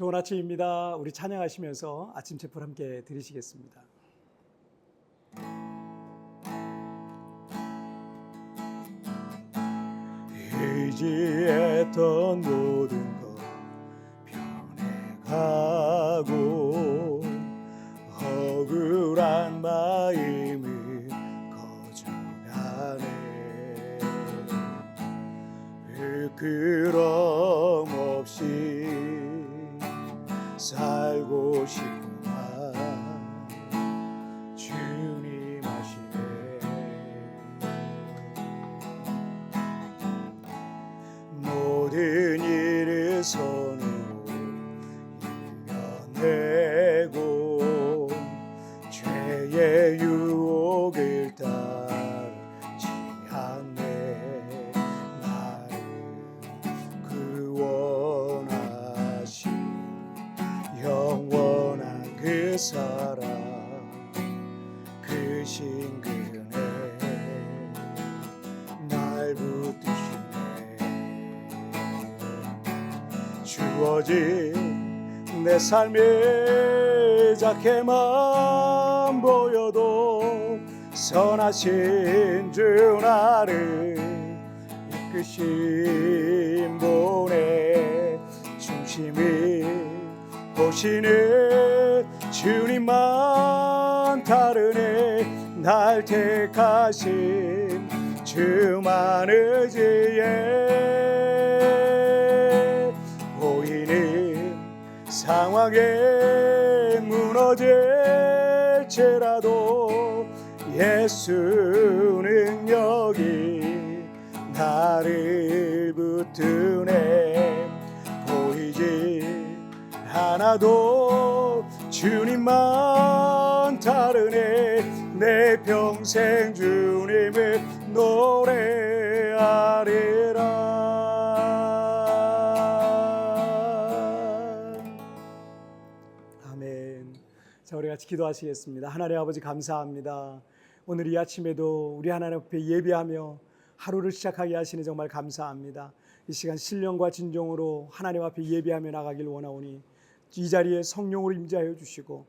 좋은 아침입니다. 우리 찬양하시면서 아침 제풀 함께 드리시겠습니다. 의지했던 일을 주어진 내 삶의 작게만 보여도 선하신 주 나를 이끄신 분의 중심이 보시는 주님만 다르네 날 택하신 주만 의 지혜 상황에 무너질지라도 예수 능력이 나를 붙드네. 보이지 하나도 주님만 다르네. 내 평생 주님을 같이 기도하시겠습니다. 하나님 아버지 감사합니다. 오늘 이 아침에도 우리 하나님 앞에 예배하며 하루를 시작하게 하시니 정말 감사합니다. 이 시간 신령과 진정으로 하나님 앞에 예배하며 나가길 원하오니 이 자리에 성령으로 임재하여 주시고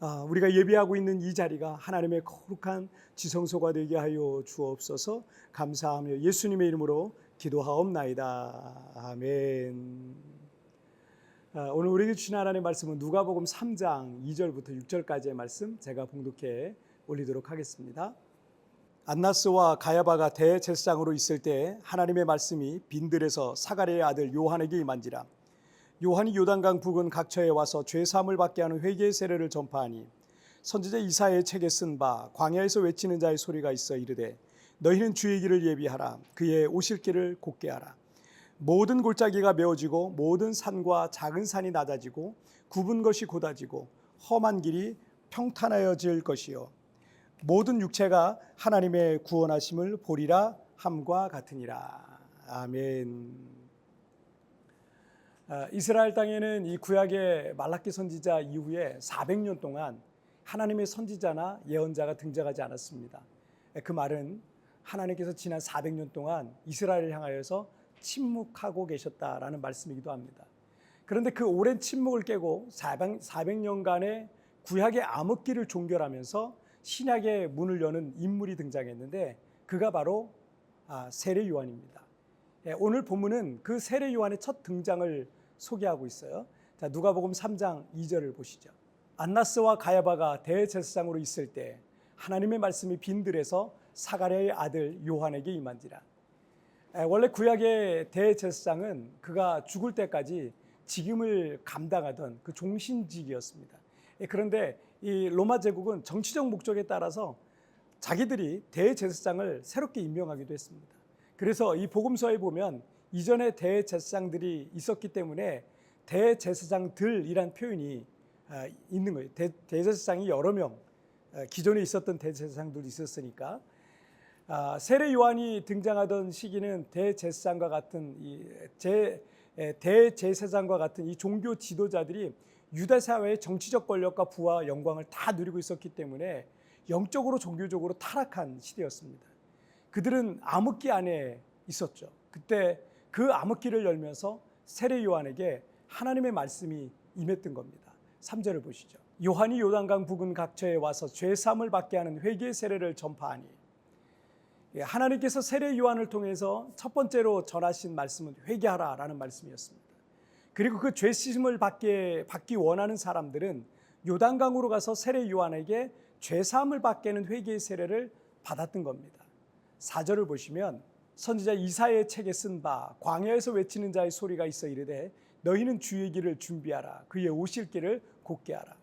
아, 우리가 예배하고 있는 이 자리가 하나님의 거룩한 지성소가 되게 하여 주옵소서 감사하며 예수님의 이름으로 기도하옵나이다. 아멘. 아, 오늘 우리에게 주신 하나님의 말씀은 누가복음 3장 2절부터 6절까지의 말씀 제가 봉독해 올리도록 하겠습니다. 안나스와 가야바가 대제사장으로 있을 때 하나님의 말씀이 빈들에서 사가랴의 아들 요한에게 임한지라. 요한이 요단강 부근 각처에 와서 죄 사함을 받게 하는 회개의 세례를 전파하니 선지자 이사야의 책에 쓴 바 광야에서 외치는 자의 소리가 있어 이르되 너희는 주의 길을 예비하라. 그의 오실 길을 곧게 하라 모든 골짜기가 메어지고 모든 산과 작은 산이 낮아지고 굽은 것이 곧아지고 험한 길이 평탄하여질 것이요 모든 육체가 하나님의 구원하심을 보리라 함과 같으니라 아멘. 아, 이스라엘 땅에는 이 구약의 말라기 선지자 이후에 400년 동안 하나님의 선지자나 예언자가 등장하지 않았습니다. 그 말은 하나님께서 지난 400년 동안 이스라엘을 향하여서 침묵하고 계셨다라는 말씀이기도 합니다. 그런데 그 오랜 침묵을 깨고 400년간의 구약의 암흑기를 종결하면서 신약의 문을 여는 인물이 등장했는데 그가 바로 아, 세례 요한입니다. 예, 오늘 본문은 그 세례 요한의 첫 등장을 소개하고 있어요. 자, 누가복음 3장 2절을 보시죠. 안나스와 가야바가 대제사장으로 있을 때 하나님의 말씀이 빈들에서 사가랴의 아들 요한에게 임한지라. 에, 원래 구약의 대제사장은 그가 죽을 때까지 직임을 감당하던 그 종신직이었습니다. 예, 그런데 이 로마 제국은 정치적 목적에 따라서 자기들이 대제사장을 새롭게 임명하기도 했습니다. 그래서 이 복음서에 보면 이전에 대제사장들이 있었기 때문에 대제사장들이란 표현이 아, 있는 거예요. 대, 대제사장이 여러 명 아, 기존에 있었던 대제사장들이 있었으니까 아, 세례 요한이 등장하던 시기는 대제사장과 같은 이 제 대제사장과 같은 이 종교 지도자들이 유대 사회의 정치적 권력과 부와 영광을 다 누리고 있었기 때문에 영적으로 종교적으로 타락한 시대였습니다. 그들은 암흑기 안에 있었죠. 그때 그 암흑기를 열면서 세례 요한에게 하나님의 말씀이 임했던 겁니다. 3절을 보시죠. 요한이 요단강 부근 각처에 와서 죄 사함을 받게 하는 회개 세례를 전파하니 예, 하나님께서 세례 요한을 통해서 첫 번째로 전하신 말씀은 회개하라라는 말씀이었습니다. 그리고 그 죄 씻음을 받게 받기 원하는 사람들은 요단강으로 가서 세례 요한에게 죄 사함을 받게 하는 회개의 세례를 받았던 겁니다. 4절을 보시면 선지자 이사의 책에 쓴 바 광야에서 외치는 자의 소리가 있어 이르되 너희는 주의 길을 준비하라 그의 오실 길을 곧게 하라.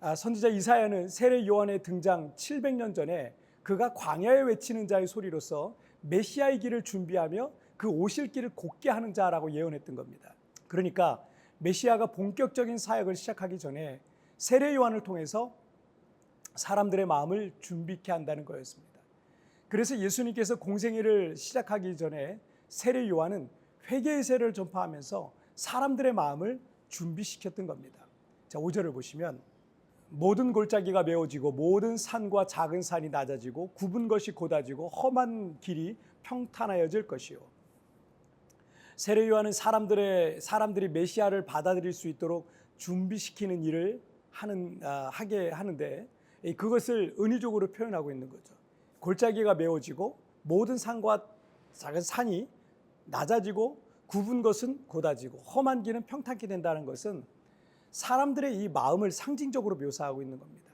아, 선지자 이사야는 세례 요한의 등장 700년 전에 그가 광야에 외치는 자의 소리로서 메시아의 길을 준비하며 그 오실 길을 곧게 하는 자라고 예언했던 겁니다. 그러니까 메시아가 본격적인 사역을 시작하기 전에 세례 요한을 통해서 사람들의 마음을 준비케 한다는 거였습니다. 그래서 예수님께서 공생애를 시작하기 전에 세례 요한은 회개의 세례를 전파하면서 사람들의 마음을 준비시켰던 겁니다. 자, 5절을 보시면 모든 골짜기가 메워지고 모든 산과 작은 산이 낮아지고 굽은 것이 곧아지고 험한 길이 평탄하여질 것이요. 세례 요한은 사람들의 사람들이 메시아를 받아들일 수 있도록 준비시키는 일을 하는 아, 하게 하는데 이 그것을 은유적으로 표현하고 있는 거죠. 골짜기가 메워지고 모든 산과 작은 산이 낮아지고 굽은 것은 곧아지고 험한 길은 평탄케 된다는 것은 사람들의 이 마음을 상징적으로 묘사하고 있는 겁니다.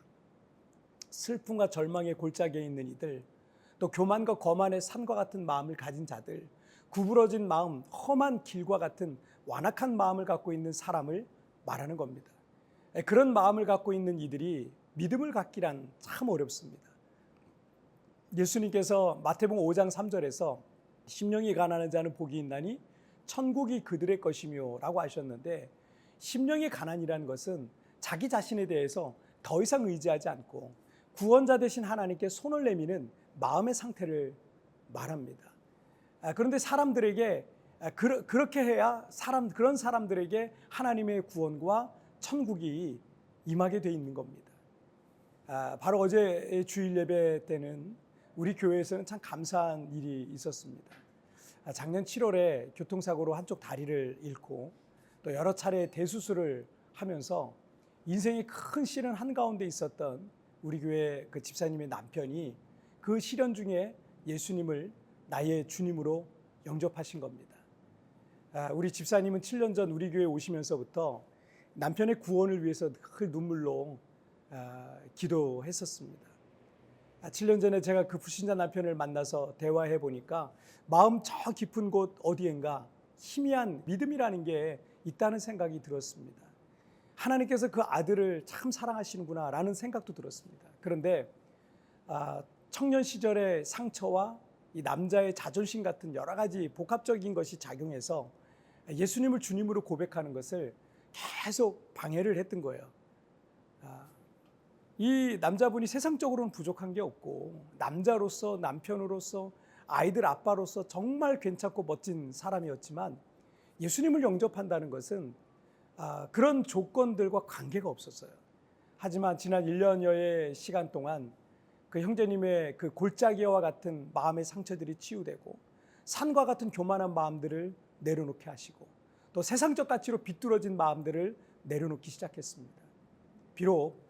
슬픔과 절망의 골짜기에 있는 이들, 또 교만과 거만의 산과 같은 마음을 가진 자들, 구부러진 마음, 험한 길과 같은 완악한 마음을 갖고 있는 사람을 말하는 겁니다. 그런 마음을 갖고 있는 이들이 믿음을 갖기란 참 어렵습니다. 예수님께서 마태복음 5장 3절에서 심령이 가난한 자는 복이 있나니 천국이 그들의 것이며라고 하셨는데 심령의 가난이라는 것은 자기 자신에 대해서 더 이상 의지하지 않고 구원자 되신 하나님께 손을 내미는 마음의 상태를 말합니다. 아, 그런데 사람들에게 아, 그렇게 해야 사람 그런 사람들에게 하나님의 구원과 천국이 임하게 돼 있는 겁니다. 아, 바로 어제 주일 예배 때는 우리 교회에서는 참 감사한 일이 있었습니다. 작년 7월에 교통사고로 한쪽 다리를 잃고 또 여러 차례 대수술을 하면서 인생의 큰 시련 한가운데 있었던 우리 교회 그 집사님의 남편이 그 시련 중에 예수님을 나의 주님으로 영접하신 겁니다. 아, 우리 집사님은 7년 전 우리 교회 오시면서부터 남편의 구원을 위해서 그 눈물로 아, 기도했었습니다. 7년 아, 전에 제가 그 불신자 남편을 만나서 대화해 보니까 마음 저 깊은 곳 어디엔가 희미한 믿음이라는 게 있다는 생각이 들었습니다. 하나님께서 그 아들을 참 사랑하시는구나라는 생각도 들었습니다. 그런데 아, 청년 시절의 상처와 이 남자의 자존심 같은 여러 가지 복합적인 것이 작용해서 예수님을 주님으로 고백하는 것을 계속 방해를 했던 거예요. 아, 이 남자분이 세상적으로는 부족한 게 없고 남자로서 남편으로서 아이들 아빠로서 정말 괜찮고 멋진 사람이었지만 예수님을 영접한다는 것은 아, 그런 조건들과 관계가 없었어요. 하지만 지난 1년여의 시간 동안 그 형제님의 그 골짜기와 같은 마음의 상처들이 치유되고 산과 같은 교만한 마음들을 내려놓게 하시고 또 세상적 가치로 비뚤어진 마음들을 내려놓기 시작했습니다. 비록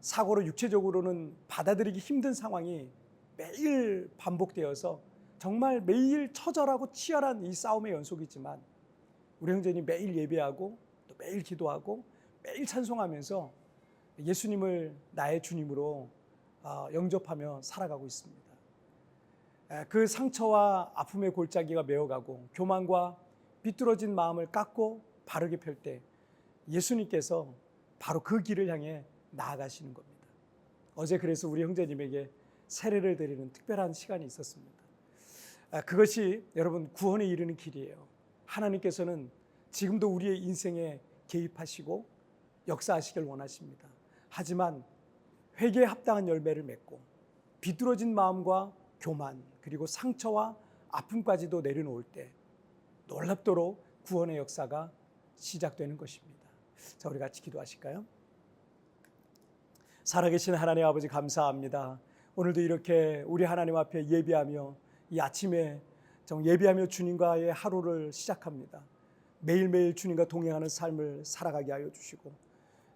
사고로 육체적으로는 받아들이기 힘든 상황이 매일 반복되어서 정말 매일 처절하고 치열한 이 싸움의 연속이지만 우리 형제님 매일 예배하고 또 매일 기도하고 매일 찬송하면서 예수님을 나의 주님으로 어, 영접하며 살아가고 있습니다. 그 상처와 아픔의 골짜기가 메어가고 교만과 비뚤어진 마음을 깎고 바르게 펼 때 예수님께서 바로 그 길을 향해 나아가시는 겁니다. 어제 그래서 우리 형제님에게 세례를 드리는 특별한 시간이 있었습니다. 그것이 여러분 구원에 이르는 길이에요. 하나님께서는 지금도 우리의 인생에 개입하시고 역사하시길 원하십니다. 하지만 회개에 합당한 열매를 맺고 비뚤어진 마음과 교만 그리고 상처와 아픔까지도 내려놓을 때 놀랍도록 구원의 역사가 시작되는 것입니다. 자, 우리 같이 기도하실까요? 살아계신 하나님 아버지 감사합니다. 오늘도 이렇게 우리 하나님 앞에 예비하며 이 아침에 정 예비하며 주님과의 하루를 시작합니다. 매일매일 주님과 동행하는 삶을 살아가게 하여 주시고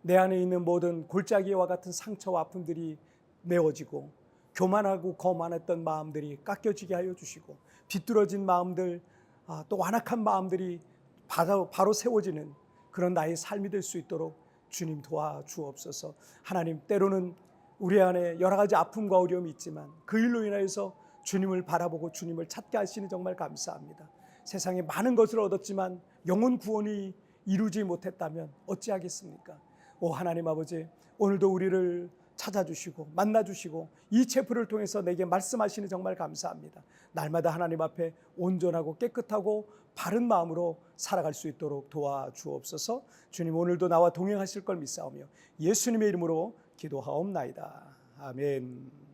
내 안에 있는 모든 골짜기와 같은 상처와 아픔들이 메워지고 교만하고 거만했던 마음들이 깎여지게 하여 주시고 비뚤어진 마음들 아, 또 완악한 마음들이 바로, 바로 세워지는 그런 나의 삶이 될 수 있도록 주님 도와주옵소서. 하나님 때로는 우리 안에 여러 가지 아픔과 어려움이 있지만 그 일로 인하여서 주님을 바라보고 주님을 찾게 하시니 정말 감사합니다. 세상에 많은 것을 얻었지만 영혼 구원이 이루지 못했다면 어찌하겠습니까? 오 하나님 아버지 오늘도 우리를 찾아주시고 만나주시고 이 체프를 통해서 내게 말씀하시니 정말 감사합니다. 날마다 하나님 앞에 온전하고 깨끗하고 바른 마음으로 살아갈 수 있도록 도와주옵소서. 주님 오늘도 나와 동행하실 걸 믿사오며 예수님의 이름으로 기도하옵나이다. 아멘.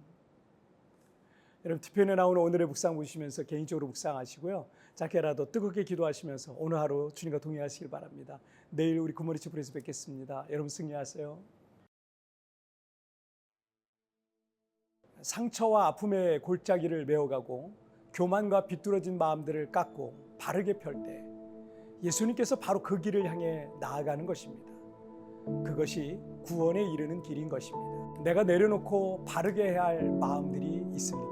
여러분 뒤편에 나오는 오늘의 묵상 보시면서 개인적으로 묵상하시고요. 작게라도 뜨겁게 기도하시면서 오늘 하루 주님과 동행하시길 바랍니다. 내일 우리 구모리 치프에서 뵙겠습니다. 여러분 승리하세요. 상처와 아픔의 골짜기를 메어가고 교만과 비뚤어진 마음들을 깎고 바르게 펼 때 예수님께서 바로 그 길을 향해 나아가는 것입니다. 그것이 구원에 이르는 길인 것입니다. 내가 내려놓고 바르게 해야 할 마음들이 있습니까?